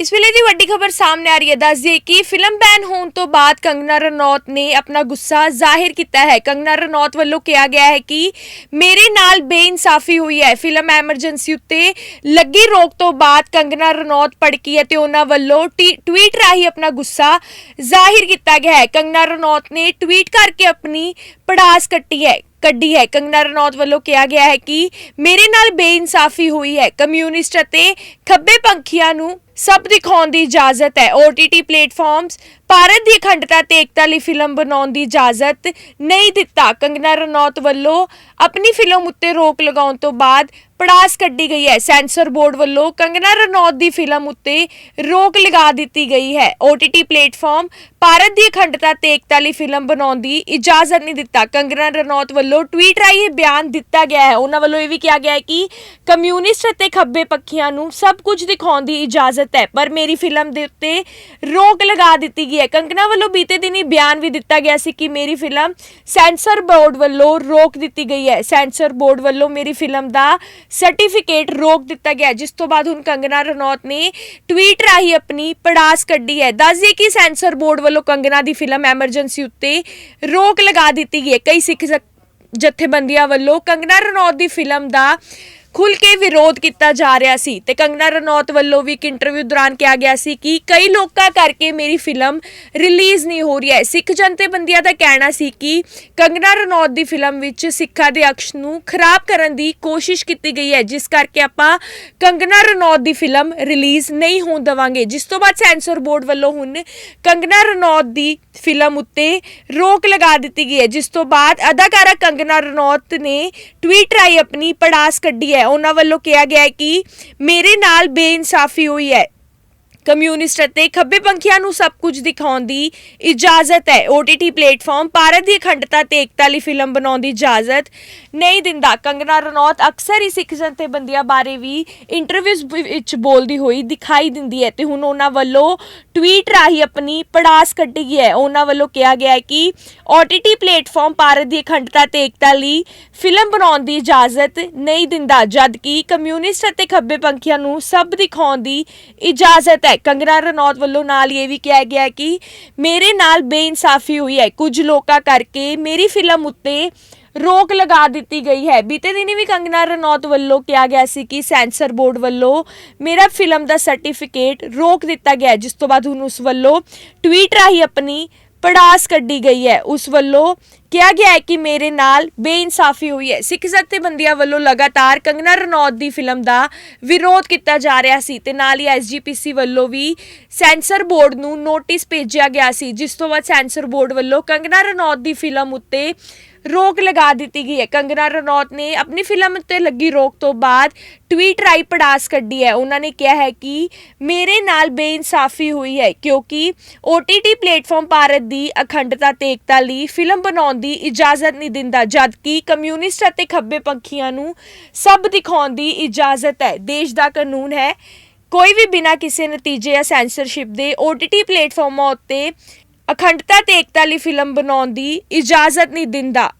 ਇਸ ਵੇਲੇ ਦੀ ਵੱਡੀ ਖਬਰ ਸਾਹਮਣੇ ਆ ਰਹੀ ਹੈ। ਦੱਸ ਦਈਏ ਕਿ ਫਿਲਮ ਬੈਨ ਹੋਣ ਤੋਂ ਬਾਅਦ ਕੰਗਨਾ ਰਣੌਤ ਨੇ ਆਪਣਾ ਗੁੱਸਾ ਜ਼ਾਹਿਰ ਕੀਤਾ ਹੈ। ਕੰਗਨਾ ਰਣੌਤ ਵੱਲੋਂ ਕਿਹਾ ਗਿਆ ਹੈ ਕਿ ਮੇਰੇ ਨਾਲ ਬੇਇਨਸਾਫੀ ਹੋਈ ਹੈ। ਫਿਲਮ ਐਮਰਜੈਂਸੀ ਉੱਤੇ ਲੱਗੀ ਰੋਕ ਤੋਂ ਬਾਅਦ ਕੰਗਨਾ ਰਣੌਤ ਭੜਕੀ ਹੈ ਤੇ ਉਹਨਾਂ ਵੱਲੋਂ ਟਵੀਟ ਰਾਹੀਂ ਆਪਣਾ ਗੁੱਸਾ ਜ਼ਾਹਿਰ ਕੀਤਾ ਗਿਆ ਹੈ। ਕੰਗਨਾ ਰਣੌਤ ਨੇ ਟਵੀਟ ਕਰਕੇ ਆਪਣੀ ਪੜਾਸ ਕੱਟੀ ਹੈ, ਕੱਢੀ ਹੈ। ਕੰਗਨਾ ਰਣੌਤ ਵੱਲੋਂ ਕਿਹਾ ਗਿਆ ਹੈ ਕਿ ਮੇਰੇ ਨਾਲ ਬੇਇਨਸਾਫੀ ਹੋਈ ਹੈ। ਕਮਿਊਨਿਸਟ ਅਤੇ ਖੱਬੇ ਪੰਖੀਆਂ ਨੂੰ ਸਭ ਦਿਖਾਉਣ ਦੀ ਇਜਾਜ਼ਤ ਹੈ। OTT ਪਲੇਟਫਾਰਮਸ, ਭਾਰਤ ਦੀ ਅਖੰਡਤਾ ਤੇ ਏਕਤਾ ਲਈ ਫਿਲਮ ਬਣਾਉਣ ਦੀ ਇਜਾਜ਼ਤ ਨਹੀਂ ਦਿੱਤਾ। ਕੰਗਨਾ ਰਣੌਤ ਵੱਲੋਂ ਆਪਣੀ ਫਿਲਮ ਉੱਤੇ ਰੋਕ ਲਗਾਉਣ ਤੋਂ ਬਾਅਦ ਪੜਾਸ ਕੱਢੀ ਗਈ ਹੈ। ਸੈਂਸਰ ਬੋਰਡ ਵੱਲੋਂ ਕੰਗਨਾ ਰਣੌਤ ਦੀ ਫਿਲਮ ਉੱਤੇ ਰੋਕ ਲਗਾ ਦਿੱਤੀ ਗਈ ਹੈ। OTT ਪਲੇਟਫਾਰਮ, ਭਾਰਤ ਦੀ ਅਖੰਡਤਾ ਤੇ ਏਕਤਾ ਲਈ ਫਿਲਮ ਬਣਾਉਣ ਦੀ ਇਜਾਜ਼ਤ ਨਹੀਂ ਦਿੱਤਾ। ਕੰਗਨਾ ਰਣੌਤ ਵੱਲੋਂ ਟਵੀਟ ਰਾਹੀਂ ਇਹ ਬਿਆਨ ਦਿੱਤਾ ਗਿਆ ਹੈ। ਉਹਨਾਂ ਵੱਲੋਂ ਇਹ ਵੀ ਕਿਹਾ ਗਿਆ ਹੈ ਕਿ ਕਮਿਊਨਿਸਟ ਅਤੇ ਖੱਬੇ ਪੱਖੀਆਂ ਨੂੰ ਸਭ ਕੁਝ ਦਿਖਾਉਣ ਦੀ ਇਜਾਜ਼ਤ ਹੈ, ਪਰ ਮੇਰੀ ਫਿਲਮ ਦੇ ਉੱਤੇ ਰੋਕ ਲਗਾ ਦਿੱਤੀ ਗਈ ਹੈ। ਕੰਗਨਾ ਵੱਲੋਂ ਬੀਤੇ ਦਿਨੀ ਬਿਆਨ ਵੀ ਦਿੱਤਾ ਗਿਆ ਸੀ ਕਿ ਮੇਰੀ ਫਿਲਮ ਸੈਂਸਰ ਬੋਰਡ ਵੱਲੋਂ ਰੋਕ ਦਿੱਤੀ ਗਈ ਹੈ। ਸੈਂਸਰ ਬੋਰਡ ਵੱਲੋਂ ਮੇਰੀ ਫਿਲਮ ਦਾ ਸਰਟੀਫਿਕੇਟ ਰੋਕ ਦਿੱਤਾ ਗਿਆ ਜਿਸ ਤੋਂ ਬਾਅਦ ਹੁਣ ਕੰਗਨਾ ਰਣੌਤ ਨੇ ਟਵੀਟ ਰਾਹੀਂ ਆਪਣੀ ਪੜਾਸ ਕੱਢੀ ਹੈ। ਦੱਸ ਦਈਏ ਕਿ ਸੈਂਸਰ ਬੋਰਡ ਵੱਲੋਂ ਕੰਗਨਾ ਦੀ ਫਿਲਮ ਐਮਰਜੈਂਸੀ ਉੱਤੇ ਰੋਕ ਲਗਾ ਦਿੱਤੀ ਗਈ ਹੈ। ਕਈ ਸਿੱਖ ਜਥੇਬੰਦੀਆਂ ਵੱਲੋਂ ਕੰਗਨਾ ਰਣੌਤ ਦੀ ਫਿਲਮ ਦਾ ਖੁੱਲ ਕੇ ਵਿਰੋਧ ਕੀਤਾ ਜਾ ਰਿਹਾ ਸੀ ਤੇ ਕੰਗਨਾ ਰਣੌਤ ਵੱਲੋਂ ਵੀ ਇੱਕ ਇੰਟਰਵਿਊ ਦੌਰਾਨ ਕਿਹਾ ਗਿਆ ਸੀ ਕਿ ਕਈ ਲੋਕਾਂ ਕਰਕੇ ਮੇਰੀ ਫਿਲਮ ਰਿਲੀਜ਼ ਨਹੀਂ ਹੋ ਰਹੀ ਹੈ। ਸਿੱਖ ਜਨਤੇਬੰਦੀਆਂ ਦਾ ਕਹਿਣਾ ਸੀ ਕਿ ਕੰਗਨਾ ਰਣੌਤ ਦੀ ਫਿਲਮ ਵਿੱਚ ਸਿੱਖਾਂ ਦੇ ਅਕਸ਼ ਨੂੰ ਖਰਾਬ ਕਰਨ ਦੀ ਕੋਸ਼ਿਸ਼ ਕੀਤੀ ਗਈ ਹੈ, ਜਿਸ ਕਰਕੇ ਆਪਾਂ ਕੰਗਨਾ ਰਣੌਤ ਦੀ ਫਿਲਮ ਰਿਲੀਜ਼ ਨਹੀਂ ਹੋਣ ਦੇਵਾਂਗੇ। ਜਿਸ ਤੋਂ ਬਾਅਦ ਸੈਂਸਰ ਬੋਰਡ ਵੱਲੋਂ ਹੁਣ ਕੰਗਨਾ ਰਣੌਤ ਦੀ ਫਿਲਮ ਉੱਤੇ ਰੋਕ ਲਗਾ ਦਿੱਤੀ ਗਈ ਹੈ। ਜਿਸ ਤੋਂ ਬਾਅਦ ਅਦਾਕਾਰਾ ਕੰਗਨਾ ਰਣੌਤ ਨੇ ਟਵੀਟ ਰਾਹੀਂ ਆਪਣੀ ਪੜਾਸ ਕੱਢੀ ਹੈ। ਉਹਨਾਂ ਵੱਲੋਂ ਕਿਹਾ ਗਿਆ ਹੈ ਕਿ ਮੇਰੇ ਨਾਲ ਬੇਇਨਸਾਫੀ ਹੋਈ ਹੈ। ਕਮਿਊਨਿਸਟ ਅਤੇ ਖੱਬੇ ਪੰਖੀਆਂ ਨੂੰ ਸਭ ਕੁਝ ਦਿਖਾਉਣ ਦੀ ਇਜਾਜ਼ਤ ਹੈ। OTT ਪਲੇਟਫਾਰਮ ਭਾਰਤ ਦੀ ਅਖੰਡਤਾ ਤੇ ਏਕਤਾ ਲਈ ਫਿਲਮ ਬਣਾਉਣ ਦੀ ਇਜਾਜ਼ਤ ਨਹੀਂ ਦਿੰਦਾ। ਕੰਗਨਾ ਰਣੌਤ ਅਕਸਰ ਹੀ ਸਿੱਖ ਜਥੇਬੰਦੀਆਂ ਬਾਰੇ ਵੀ ਇੰਟਰਵਿਊਜ਼ ਵਿੱਚ ਬੋਲਦੀ ਹੋਈ ਦਿਖਾਈ ਦਿੰਦੀ ਹੈ ਤੇ ਹੁਣ ਉਹਨਾਂ ਵੱਲੋਂ ਟਵੀਟ ਰਾਹੀਂ ਆਪਣੀ ਪੜਾਸ ਕੱਢੀ ਗਈ ਹੈ। ਉਹਨਾਂ ਵੱਲੋਂ ਕਿਹਾ ਗਿਆ ਹੈ ਕਿ OTT ਪਲੇਟਫਾਰਮ ਭਾਰਤ ਦੀ ਅਖੰਡਤਾ ਤੇ ਏਕਤਾ ਲਈ ਫਿਲਮ ਬਣਾਉਣ ਦੀ ਇਜਾਜ਼ਤ ਨਹੀਂ ਦਿੰਦਾ, ਜਦਕਿ ਕਮਿਊਨਿਸਟ ਅਤੇ ਖੱਬੇ ਪੰਖੀਆਂ ਨੂੰ ਸਭ ਦਿਖਾਉਣ ਦੀ ਇਜਾਜ਼ਤ ਹੈ। ਕੰਗਨਾ ਰਣੌਤ ਵੱਲੋਂ ਨਾਲ ਇਹ ਵੀ ਕਿਹਾ ਗਿਆ ਕਿ ਮੇਰੇ ਨਾਲ ਬੇਇਨਸਾਫੀ ਹੋਈ ਹੈ। ਕੁਝ ਲੋਕਾਂ ਕਰਕੇ ਮੇਰੀ ਫਿਲਮ ਉੱਤੇ ਰੋਕ ਲਗਾ ਦਿੱਤੀ ਗਈ ਹੈ। ਬੀਤੇ ਦਿਨੀ ਵੀ ਕੰਗਨਾ ਰਣੌਤ ਵੱਲੋਂ ਕਿਹਾ ਗਿਆ ਸੀ ਕਿ ਸੈਂਸਰ ਬੋਰਡ ਵੱਲੋਂ ਮੇਰਾ ਫਿਲਮ ਦਾ ਸਰਟੀਫਿਕੇਟ ਰੋਕ ਦਿੱਤਾ ਗਿਆ ਜਿਸ ਤੋਂ ਬਾਅਦ ਹੁਣ ਉਸ ਵੱਲੋਂ ਟਵੀਟ ਰਾਹੀਂ ਆਪਣੀ ਪੜਾਸ ਕੱਢੀ ਗਈ ਹੈ। ਉਸ ਵੱਲੋਂ ਕਿਹਾ ਗਿਆ ਹੈ ਕਿ ਮੇਰੇ ਨਾਲ ਬੇਇਨਸਾਫੀ ਹੋਈ ਹੈ। ਸਿੱਖ ਜਥੇਬੰਦੀਆਂ ਵੱਲੋਂ ਲਗਾਤਾਰ ਕੰਗਨਾ ਰਣੌਤ ਦੀ ਫਿਲਮ ਦਾ ਵਿਰੋਧ ਕੀਤਾ ਜਾ ਰਿਹਾ ਸੀ ਤੇ ਨਾਲ ਹੀ ਐਸਜੀਪੀਸੀ ਵੱਲੋਂ ਵੀ ਸੈਂਸਰ ਬੋਰਡ ਨੂੰ ਨੋਟਿਸ ਭੇਜਿਆ ਗਿਆ ਸੀ। ਜਿਸ ਤੋਂ ਬਾਅਦ ਸੈਂਸਰ ਬੋਰਡ ਵੱਲੋਂ ਕੰਗਨਾ ਰਣੌਤ ਦੀ ਫਿਲਮ ਉੱਤੇ ਰੋਕ ਲਗਾ ਦਿੱਤੀ ਗਈ ਹੈ। ਕੰਗਨਾ ਰਣੌਤ ਨੇ ਆਪਣੀ ਫਿਲਮ ਉੱਤੇ ਲੱਗੀ ਰੋਕ ਤੋਂ ਬਾਅਦ ਟਵੀਟ ਰਾਈ ਪੜਾਸ ਕੱਢੀ ਹੈ। ਉਹਨਾਂ ਨੇ ਕਿਹਾ ਹੈ ਕਿ ਮੇਰੇ ਨਾਲ ਬੇਇਨਸਾਫੀ ਹੋਈ ਹੈ ਕਿਉਂਕਿ OTT ਪਲੇਟਫਾਰਮ ਭਾਰਤ ਦੀ ਅਖੰਡਤਾ ਤੇ ਏਕਤਾ ਲਈ ਫਿਲਮ ਬਣਾਉਣ ਦੀ ਇਜਾਜ਼ਤ ਨਹੀਂ ਦਿੰਦਾ, ਜਦਕਿ ਕਮਿਊਨਿਸਟ ਅਤੇ ਖੱਬੇ ਪੰਖੀਆਂ ਨੂੰ ਸਭ ਦਿਖਾਉਣ ਦੀ ਇਜਾਜ਼ਤ ਹੈ। ਦੇਸ਼ ਦਾ ਕਾਨੂੰਨ ਹੈ। ਕੋਈ ਵੀ ਬਿਨਾਂ ਕਿਸੇ ਨਤੀਜੇ ਜਾਂ ਸੈਂਸਰਸ਼ਿਪ ਦੇ OTT ਪਲੇਟਫਾਰਮਾਂ ਉੱਤੇ ਅਖੰਡਤਾ ਤੇ ਏਕਤਾ ਲਈ ਫਿਲਮ ਬਣਾਉਣ ਦੀ ਇਜਾਜ਼ਤ ਨਹੀਂ ਦਿੰਦਾ।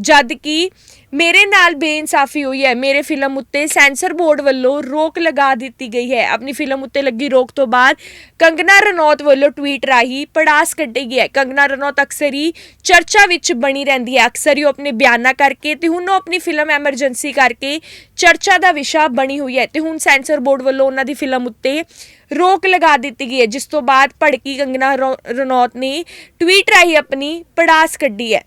ਜਦ ਕਿ ਮੇਰੇ ਨਾਲ ਬੇਇਨਸਾਫੀ ਹੋਈ ਹੈ। ਮੇਰੇ ਫਿਲਮ ਉੱਤੇ ਸੈਂਸਰ ਬੋਰਡ ਵੱਲੋਂ ਰੋਕ ਲਗਾ ਦਿੱਤੀ ਗਈ ਹੈ। ਆਪਣੀ ਫਿਲਮ ਉੱਤੇ ਲੱਗੀ ਰੋਕ ਤੋਂ ਬਾਅਦ ਕੰਗਨਾ ਰਣੌਤ ਵੱਲੋਂ ਟਵੀਟ ਰਾਹੀਂ ਪੜਾਸ ਕੱਢੀ ਗਈ ਹੈ। ਕੰਗਨਾ ਰਣੌਤ ਅਕਸਰ ਹੀ ਚਰਚਾ ਵਿੱਚ ਬਣੀ ਰਹਿੰਦੀ ਹੈ। ਅਕਸਰ ਹੀ ਉਹ ਆਪਣੇ ਬਿਆਨਾਂ ਕਰਕੇ ਤੇ ਹੁਣ ਉਹ ਆਪਣੀ ਫਿਲਮ ਐਮਰਜੈਂਸੀ ਕਰਕੇ ਚਰਚਾ ਦਾ ਵਿਸ਼ਾ ਬਣੀ ਹੋਈ ਹੈ ਤੇ ਹੁਣ ਸੈਂਸਰ ਬੋਰਡ ਵੱਲੋਂ ਉਹਨਾਂ ਦੀ ਫਿਲਮ ਉੱਤੇ ਰੋਕ ਲਗਾ ਦਿੱਤੀ ਗਈ ਹੈ। ਜਿਸ ਤੋਂ ਬਾਅਦ ਭੜਕੀ ਕੰਗਨਾ ਰਣੌ- ਰਣੌਤ ਨੇ ਟਵੀਟ ਰਾਹੀਂ ਆਪਣੀ ਪੜਾਸ ਕੱਢੀ ਹੈ।